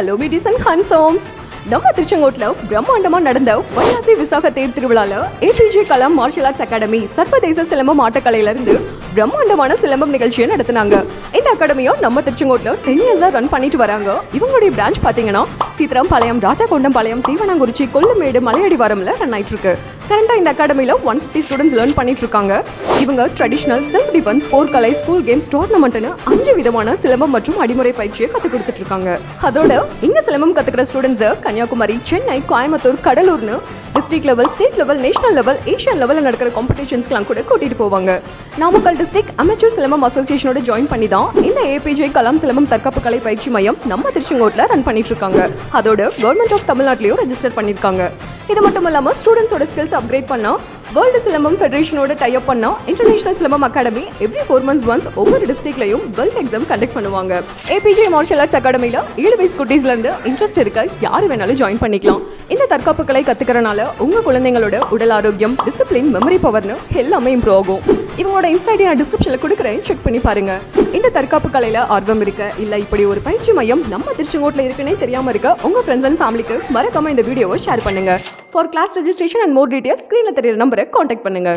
Hello beauties and ஹன்சோம்ஸ் நம்ம திருச்செங்கோட்ல பிரம்மாண்டமா நடந்த வைகாசி விசாக தேர் திருவிழால APJ Kalam martial arts academy சர்வதேச சிலம்பம் ஆட்டக்கலையிலிருந்து பிரம்மாண்டமான சிலம்பம் நிகழ்ச்சியை நடத்தினாங்க. இந்த அகாடமியும் நம்ம திருச்செங்கோட்ல டென் இயர்ஸா ரன் பண்ணிட்டு வராங்க. இவங்களுடைய பிரான்ச் பாத்தீங்கன்னா சீத்திரம்பாளையம் ராஜாகொண்டம்பாளையம் தீவனாங்குறிச்சி கொல்லுமேடு மலையடிவாரம்ல ரன் ஆயிட்டு இருக்கு. கரண்டாக இந்த அகாடமியில் ஒன் ஃபிஃப்டி ஸ்டூடெண்ட்ஸ் லேர்ன் பண்ணிட்டு இருக்காங்க இவங்க ட்ரெடிஷனல் செல்ஃப் டிஃபென்ஸ் போர்க்கலை ஸ்கூல் கேம்ஸ் டோர்னமெண்ட்னு அஞ்சு விதமான சிலம்பம் மற்றும் அடிமுறை பயிற்சியை கற்றுக் கொடுத்துட்டு இருக்காங்க அதோட இந்த சிலம்பம் கற்றுக்கிற students Kanniyakumari Chennai Coimbatore கடலூர்னு district level state level national level Asian லெவலில் நடக்கிற காம்படிஷன்ஸ்க்குலாம் கூட கூட்டிட்டு போவாங்க. நாமக்கல் டிஸ்ட்ரிக்ட் அமெச்சூர் சிலம்பம் அசோசியேஷனோட ஜாயின் பண்ணி தான் இந்த ஏபிஜே கலாம் சிலம்பம் தற்காப்பு கலை பயிற்சி மையம் நம்ம திருச்செங்கோட்டில் ரன் பண்ணிட்டு இருக்காங்க அதோட கவர்மெண்ட் ஆஃப் தமிழ்நாட்டிலையும் ரெஜிஸ்டர் பண்ணியிருக்காங்க இது மட்டும் இல்லாமல் ஸ்டூடெண்ட்ஸோட ஸ்கில்ஸ் அப்கிரேட் பண்ணோம் வேர்ல்டு சிலம்பம் ஃபெடரேஷனோட டைப் பண்ணோம் international silambam academy every four months once ஒவ்வொரு டிஸ்ட்ரிக்ட்லையும் வெல்த் எக்ஸாம் கண்டக்ட் பண்ணுவாங்க. ஏபிஜே மார்ஷல் ஆர்ட்ஸ் அகாடமியில் ஏழு வயசு குட்டீஸ்லேருந்து இன்ட்ரெஸ்ட் இருக்க யார் வேணாலும் ஜாயின் பண்ணிக்கலாம். இந்த தற்காப்புகளை கற்றுக்கிறனால உங்கள் குழந்தைங்களோட உடல் ஆரோக்கியம் டிசிப்ளின் மெமரி பவர்னு எல்லாமே இம்ப்ரூவ் ஆகும். இவங்களோட இன்ஸ்டா ஐடி நான் கொடுக்குறேன். செக் பண்ணி பாருங்க. இந்த தற்காப்பு கலையில ஆர்வம் இருக்க இல்ல இப்படி ஒரு பயிற்சி மையம் நம்ம திருச்செங்கோட்டில் இருக்குன்னே தெரியாம இருக்க உங்க ஃப்ரெண்ட்ஸ் அண்ட் ஃபேமிலிக்கு மறக்காம இந்த வீடியோவை ஷேர் பண்ணுங்க. For class registration and more details ஸ்க்ரீனில் தெரியுற நம்பரை காண்டாக்ட் பண்ணுங்க.